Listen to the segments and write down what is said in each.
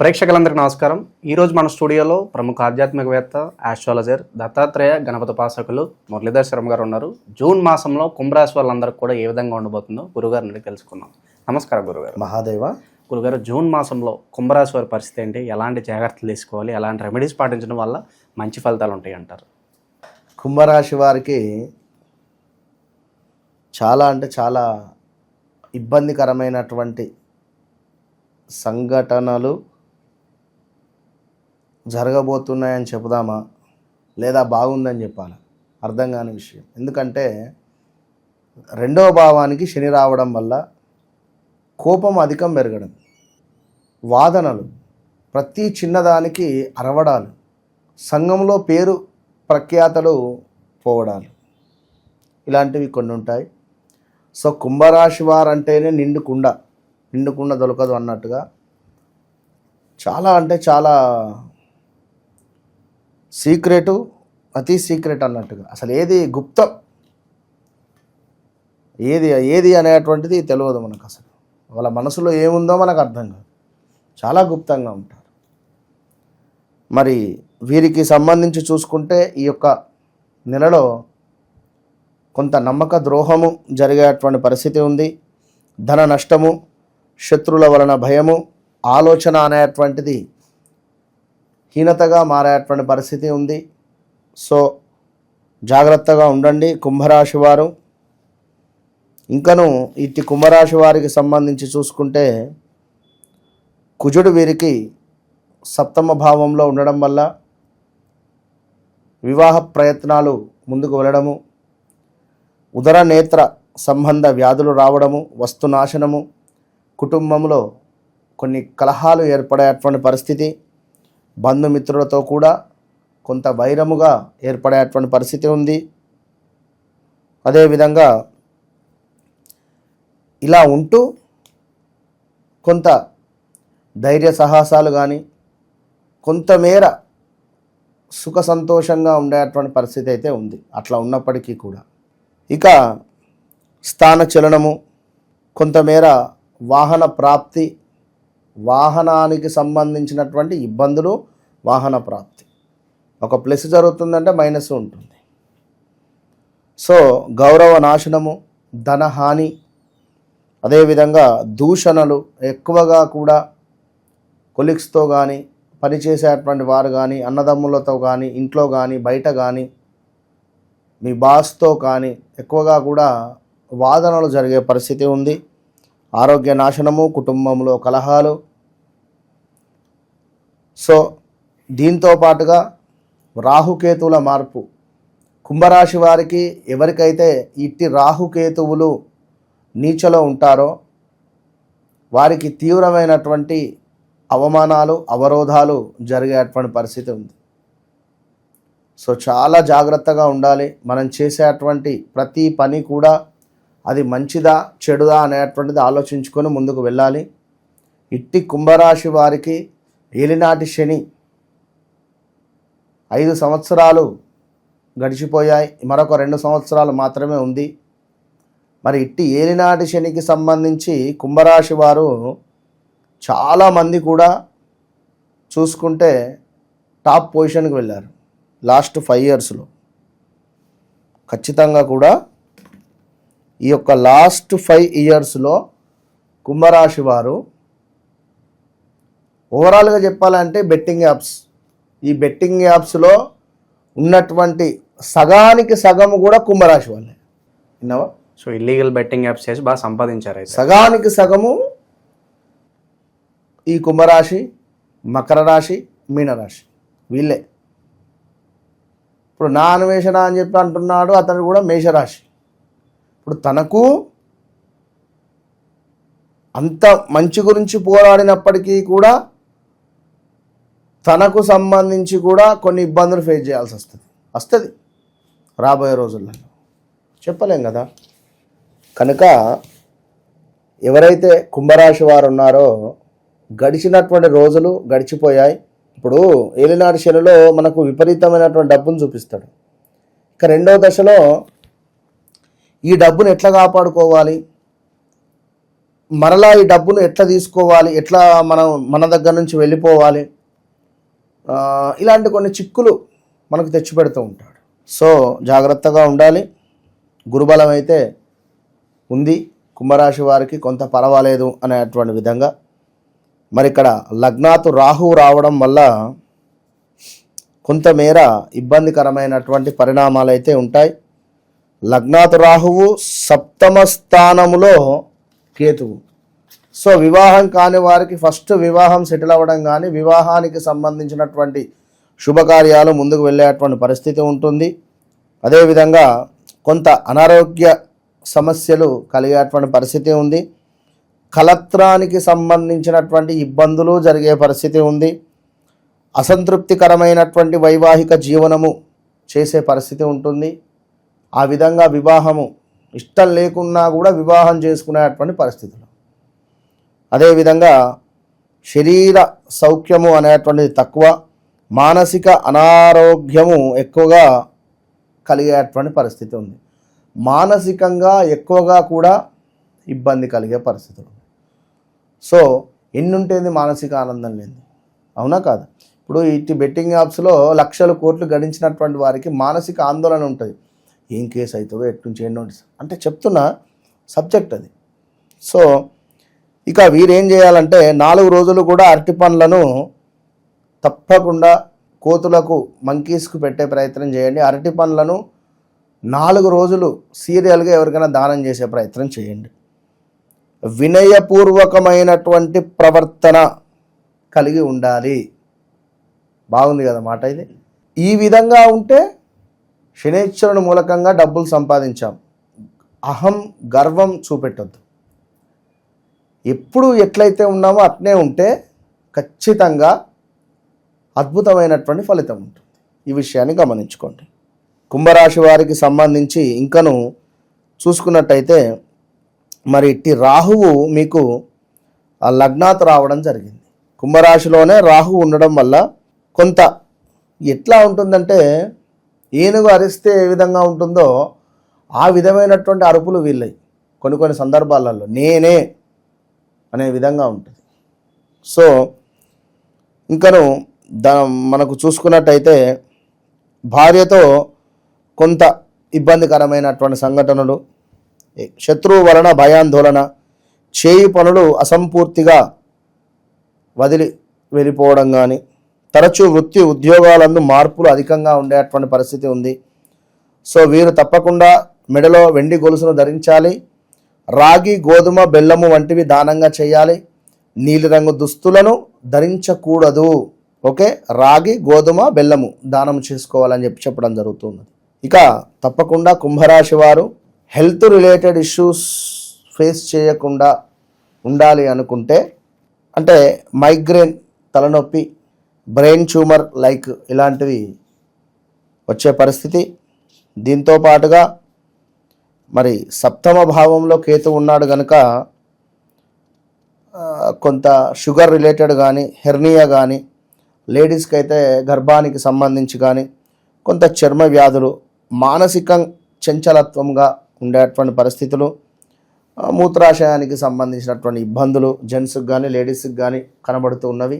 ప్రేక్షకులందరికీ నమస్కారం. ఈరోజు మన స్టూడియోలో ప్రముఖ ఆధ్యాత్మికవేత్త ఆస్ట్రాలజర్ దత్తాత్రేయ గణపతి ఉపాసకులు మురళీధర్ శర్మ గారు ఉన్నారు. జూన్ మాసంలో కుంభరాశి వాళ్ళందరికీ కూడా ఏ విధంగా ఉండబోతుందో గురుగారిని అడిగి తెలుసుకుందాం. నమస్కారం గురుగారు. మహాదేవ. గురుగారు జూన్ మాసంలో కుంభరాశి వారి పరిస్థితి ఏంటి? ఎలాంటి జాగ్రత్తలు తీసుకోవాలి? ఎలాంటి రెమెడీస్ పాటించడం వల్ల మంచి ఫలితాలు ఉంటాయి అంటారు కుంభరాశి వారికి చాలా అంటే చాలా ఇబ్బందికరమైనటువంటి సంఘటనలు జరగబోతున్నాయని చెబుదామా? లేదా బాగుందని చెప్పాలి? అర్థం కాని విషయం. ఎందుకంటే రెండవ భావానికి శని రావడం వల్ల కోపం అధికం పెరగడం వాదనలు ప్రతి చిన్నదానికి అరవడాలు సంఘంలో పేరు ప్రఖ్యాతలు పోవడాలు ఇలాంటివి కొన్ని ఉంటాయి. సో కుంభరాశి వారు అంటేనే నిండుకుండ నిండుకుండ దొరకదు అన్నట్టుగా చాలా అంటే చాలా సీక్రెటు అతి సీక్రెట్ అన్నట్టుగా. అసలు ఏది గుప్తం? ఏది ఏది అనేటువంటిది తెలియదు మనకు అసలు. వాళ్ళ మనసులో ఏముందో మనకు అర్థం కాదు. చాలా గుప్తంగా ఉంటారు. మరి వీరికి సంబంధించి చూసుకుంటే ఈ యొక్క నెలలో కొంత నమ్మక ద్రోహము జరిగేటువంటి పరిస్థితి ఉంది. ధన నష్టము శత్రువుల వలన భయము ఆలోచన అనేటువంటిది హీనతగా మారేటువంటి పరిస్థితి ఉంది. సో జాగ్రత్తగా ఉండండి కుంభరాశి వారు. ఇంకను ఇట్టి కుంభరాశి వారికి సంబంధించి చూసుకుంటే కుజుడు వీరికి సప్తమ భావంలో ఉండడం వల్ల వివాహ ప్రయత్నాలు ముందుకు వెళ్ళడము ఉదర నేత్ర సంబంధ వ్యాధులు రావడము వస్తునాశనము కుటుంబంలో కొన్ని కలహాలు ఏర్పడేటువంటి పరిస్థితి బంధుమిత్రులతో కూడా కొంత వైరముగా ఏర్పడేటువంటి పరిస్థితి ఉంది. అదేవిధంగా ఇలా ఉంటూ కొంత ధైర్య సాహసాలు కానీ కొంతమేర సుఖ సంతోషంగా ఉండేటువంటి పరిస్థితి అయితే ఉంది. అట్లా ఉన్నప్పటికీ కూడా. ఇక స్థాన చలనము కొంతమేర వాహన ప్రాప్తి వాహనానికి సంబంధించినటువంటి ఇబ్బందులు వాహన ప్రాప్తి. ఒక ప్లస్ జరుగుతుందంటే మైనస్ ఉంటుంది. సో గౌరవ నాశనము ధనహాని అదేవిధంగా దూషణలు ఎక్కువగా కూడా కొలిక్స్తో కానీ పనిచేసేటువంటి వారు కానీ అన్నదమ్ములతో కానీ ఇంట్లో కానీ బయట కానీ మీ బాస్తో కానీ ఎక్కువగా కూడా వాదనలు జరిగే పరిస్థితి ఉంది. ఆరోగ్య నాశనము కుటుంబంలో కలహాలు. సో దీంతో పాటుగా రాహుకేతువుల మార్పు. కుంభరాశి వారికి ఎవరికైతే ఇట్టి రాహుకేతువులు నీచలో ఉంటారో వారికి తీవ్రమైనటువంటి అవమానాలు అవరోధాలు జరిగేటువంటి పరిస్థితి ఉంది. సో చాలా జాగ్రత్తగా ఉండాలి. మనం చేసేటువంటి ప్రతి పని కూడా అది మంచిదా చెడుదా అనేటువంటిది ఆలోచించుకొని ముందుకు వెళ్ళాలి. ఇట్టి కుంభరాశి వారికి ఏలినాటి శని ఐదు సంవత్సరాలు గడిచిపోయాయి. మరొక రెండు సంవత్సరాలు మాత్రమే ఉంది. మరి ఇట్టి ఏలినాటి శనికి సంబంధించి కుంభరాశి వారు చాలామంది కూడా చూసుకుంటే టాప్ పొజిషన్కి వెళ్ళారు. లాస్ట్ ఫైవ్ ఇయర్స్లో. ఖచ్చితంగా కూడా ఈ యొక్క లాస్ట్ ఫైవ్ ఇయర్స్లో కుంభరాశి వారు ఓవరాల్గా చెప్పాలంటే బెట్టింగ్ యాప్స్ ఈ బెట్టింగ్ యాప్స్లో ఉన్నటువంటి సగానికి సగము కూడా కుంభరాశి వాళ్ళే. విన్నావా? సో ఇల్లీగల్ బెట్టింగ్ యాప్స్ చేసి బాగా సంపాదించారు సగానికి సగము ఈ కుంభరాశి మకర రాశి మీనరాశి వీళ్ళే. ఇప్పుడు నా అన్వేషణ అని చెప్పి అంటున్నాడు అతను కూడా మేషరాశి. ఇప్పుడు తనకు అంత మంచి గురించి పోరాడినప్పటికీ కూడా తనకు సంబంధించి కూడా కొన్ని ఇబ్బందులు ఫేస్ చేయాల్సి వస్తుంది. వస్తుంది. రాబోయే రోజుల్లో. చెప్పలేం కదా. కనుక ఎవరైతే కుంభరాశి వారు ఉన్నారో గడిచినటువంటి రోజులు గడిచిపోయాయి. ఇప్పుడు ఏలినాడు శనిలో మనకు విపరీతమైనటువంటి డబ్బును చూపిస్తాడు. ఇక రెండవ దశలో ఈ డబ్బును ఎట్లా కాపాడుకోవాలి? మరలా ఈ డబ్బును ఎట్లా తీసుకోవాలి? ఎట్లా మనం మన దగ్గర నుంచి వెళ్ళిపోవాలి? ఇలాంటి కొన్ని చిక్కులు మనకు తెచ్చిపెడుతూ ఉంటాడు. సో జాగ్రత్తగా ఉండాలి. గురుబలం అయితే ఉంది. కుంభరాశి వారికి కొంత పర్వాలేదు అనేటువంటి విధంగా. మరి ఇక్కడ లగ్నాతు రాహు రావడం వల్ల కొంతమేర ఇబ్బందికరమైనటువంటి పరిణామాలు అయితే ఉంటాయి. లగ్నాతు రాహువు సప్తమ స్థానములో కేతువు. సో వివాహం కాని వారికి ఫస్ట్ వివాహం సెటిల్ అవ్వడం కానీ వివాహానికి సంబంధించినటువంటి శుభకార్యాలు ముందుకు వెళ్ళేటువంటి పరిస్థితి ఉంటుంది. అదేవిధంగా కొంత అనారోగ్య సమస్యలు కలిగేటువంటి పరిస్థితి ఉంది. కలత్రానికి సంబంధించినటువంటి ఇబ్బందులు జరిగే పరిస్థితి ఉంది. అసంతృప్తికరమైనటువంటి వైవాహిక జీవనము చేసే పరిస్థితి ఉంటుంది. ఆ విధంగా వివాహము ఇష్టం లేకున్నా కూడా వివాహం చేసుకునేటువంటి పరిస్థితులు. అదేవిధంగా శరీర సౌఖ్యము అనేటువంటిది తక్కువ మానసిక అనారోగ్యము ఎక్కువగా కలిగేటువంటి పరిస్థితి ఉంది. మానసికంగా ఎక్కువగా కూడా ఇబ్బంది కలిగే పరిస్థితులు సో ఎన్నుంటేంది మానసిక ఆనందం లేదు అవునా కాదు? ఇప్పుడు ఇట్టి బెట్టింగ్ యాప్స్లో లక్షల కోట్లు గడించినటువంటి వారికి మానసిక ఆందోళన ఉంటుంది. ఏం కేసు అవుతుందో ఎట్నుంచి నోటీస్. అంటే చెప్తున్న సబ్జెక్ట్ అది. సో ఇక వీరేం చేయాలంటే నాలుగు రోజులు కూడా అరటి పండ్లను తప్పకుండా కోతులకు మంకీస్కు పెట్టే ప్రయత్నం చేయండి. అరటి పండ్లను నాలుగు రోజులు సీరియల్గా ఎవరికైనా దానం చేసే ప్రయత్నం చేయండి. వినయపూర్వకమైనటువంటి ప్రవర్తన కలిగి ఉండాలి. బాగుంది కదా మాట ఇది. ఈ విధంగా ఉంటే శనేశ్వరుని మూలకంగా డబ్బులు సంపాదించాం. అహం గర్వం చూపెట్టొద్దు. ఎప్పుడు ఎట్లయితే ఉన్నామో అట్నే ఉంటే ఖచ్చితంగా అద్భుతమైనటువంటి ఫలితం ఉంటుంది. ఈ విషయాన్ని గమనించుకోండి. కుంభరాశి వారికి సంబంధించి ఇంకను చూసుకున్నట్టయితే మరి ఇట్టి రాహువు మీకు ఆ లగ్నాత్ రావడం జరిగింది. కుంభరాశిలోనే రాహువు ఉండడం వల్ల కొంత ఎట్లా ఉంటుందంటే ఏనుగు అరిస్తే ఏ విధంగా ఉంటుందో ఆ విధమైనటువంటి అరుపులు వీళ్ళయి. కొన్ని కొన్ని సందర్భాలలో నేనే అనే విధంగా ఉంటుంది. సో ఇంకను దా మనకు చూసుకున్నట్టయితే భార్యతో కొంత ఇబ్బందికరమైనటువంటి సంఘటనలు శత్రువు వలన భయాందోళన చేయి పనులు అసంపూర్తిగా వదిలి వెళ్ళిపోవడం కానీ తరచూ వృత్తి ఉద్యోగాలందు మార్పులు అధికంగా ఉండేటువంటి పరిస్థితి ఉంది. సో వీరు తప్పకుండా మెడలో వెండి గొలుసును ధరించాలి. రాగి గోధుమ బెల్లము వంటివి దానంగా చేయాలి. నీలిరంగు దుస్తులను ధరించకూడదు. ఓకే? రాగి గోధుమ బెల్లము దానం చేసుకోవాలని చెప్పి చెప్పడం జరుగుతుంది. ఇక తప్పకుండా కుంభరాశి వారు హెల్త్ రిలేటెడ్ ఇష్యూస్ ఫేస్ చేయకుండా ఉండాలి అనుకుంటే అంటే మైగ్రేన్ తలనొప్పి బ్రెయిన్ ట్యూమర్ లైక్ ఇలాంటివి వచ్చే పరిస్థితి. దీంతో పాటుగా మరి సప్తమ భావంలో కేతు ఉన్నాడు కనుక కొంత షుగర్ రిలేటెడ్ కానీ హెర్నియా కానీ లేడీస్కి అయితే గర్భానికి సంబంధించి కానీ కొంత చర్మ వ్యాధులు మానసిక చంచలత్వంగా ఉండేటువంటి పరిస్థితులు మూత్రాశయానికి సంబంధించినటువంటి ఇబ్బందులు జెంట్స్కి కానీ లేడీస్కి కానీ కనబడుతూ ఉన్నవి.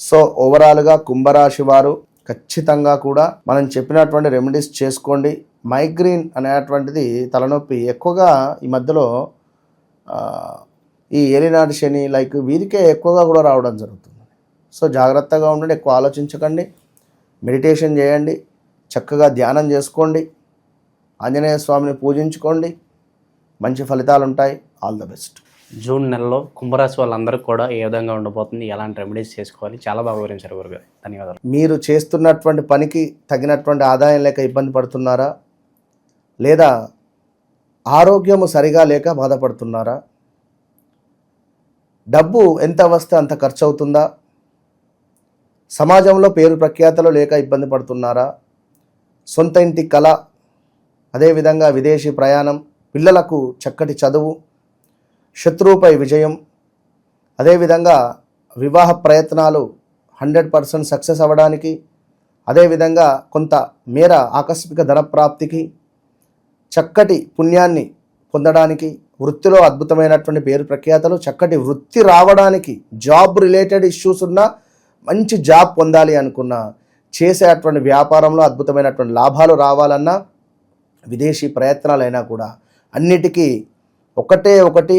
సో ఓవరాల్గా కుంభరాశి వారు ఖచ్చితంగా కూడా మనం చెప్పినటువంటి రెమెడీస్ చేసుకోండి. మైగ్రేన్ అనేటువంటిది తలనొప్పి ఎక్కువగా ఈ మధ్యలో ఈ ఏలినాటి శని లైక్ వీరికే ఎక్కువగా కూడా రావడం జరుగుతుంది. సో జాగ్రత్తగా ఉండండి ఎక్కువ ఆలోచించకండి. మెడిటేషన్ చేయండి చక్కగా ధ్యానం చేసుకోండి. ఆంజనేయ స్వామిని పూజించుకోండి. మంచి ఫలితాలు ఉంటాయి ఆల్ ద బెస్ట్. జూన్ నెలలో కుంభరాశి వాళ్ళందరికీ కూడా ఏ విధంగా ఉండబోతుంది? ఎలాంటి రెమెడీస్ చేసుకోవాలి? చాలా బాగా వివరించారు గురుగారు. ధన్యవాదాలు. మీరు చేస్తున్నటువంటి పనికి తగినటువంటి ఆదాయం లేక ఇబ్బంది పడుతున్నారా? లేదా ఆరోగ్యము సరిగా లేక బాధపడుతున్నారా? డబ్బు ఎంత వస్తే అంత ఖర్చు అవుతుందా సమాజంలో పేరు ప్రఖ్యాతలు లేక ఇబ్బంది పడుతున్నారా? సొంత ఇంటి కళ అదేవిధంగా విదేశీ ప్రయాణం పిల్లలకు చక్కటి చదువు శత్రువుపై విజయం. అదేవిధంగా వివాహ ప్రయత్నాలు హండ్రెడ్ పర్సెంట్ సక్సెస్ అవ్వడానికి అదేవిధంగా కొంత మేర ఆకస్మిక ధనప్రాప్తికి చక్కటి పుణ్యాన్ని పొందడానికి వృత్తిలో అద్భుతమైనటువంటి పేరు ప్రఖ్యాతలు చక్కటి వృత్తి రావడానికి జాబ్ రిలేటెడ్ ఇష్యూస్ ఉన్నా మంచి జాబ్ పొందాలి అనుకున్నా చేసేటువంటి వ్యాపారంలో అద్భుతమైనటువంటి లాభాలు రావాలన్నా విదేశీ ప్రయత్నాలైనా కూడా అన్నిటికీ ఒకటే ఒకటి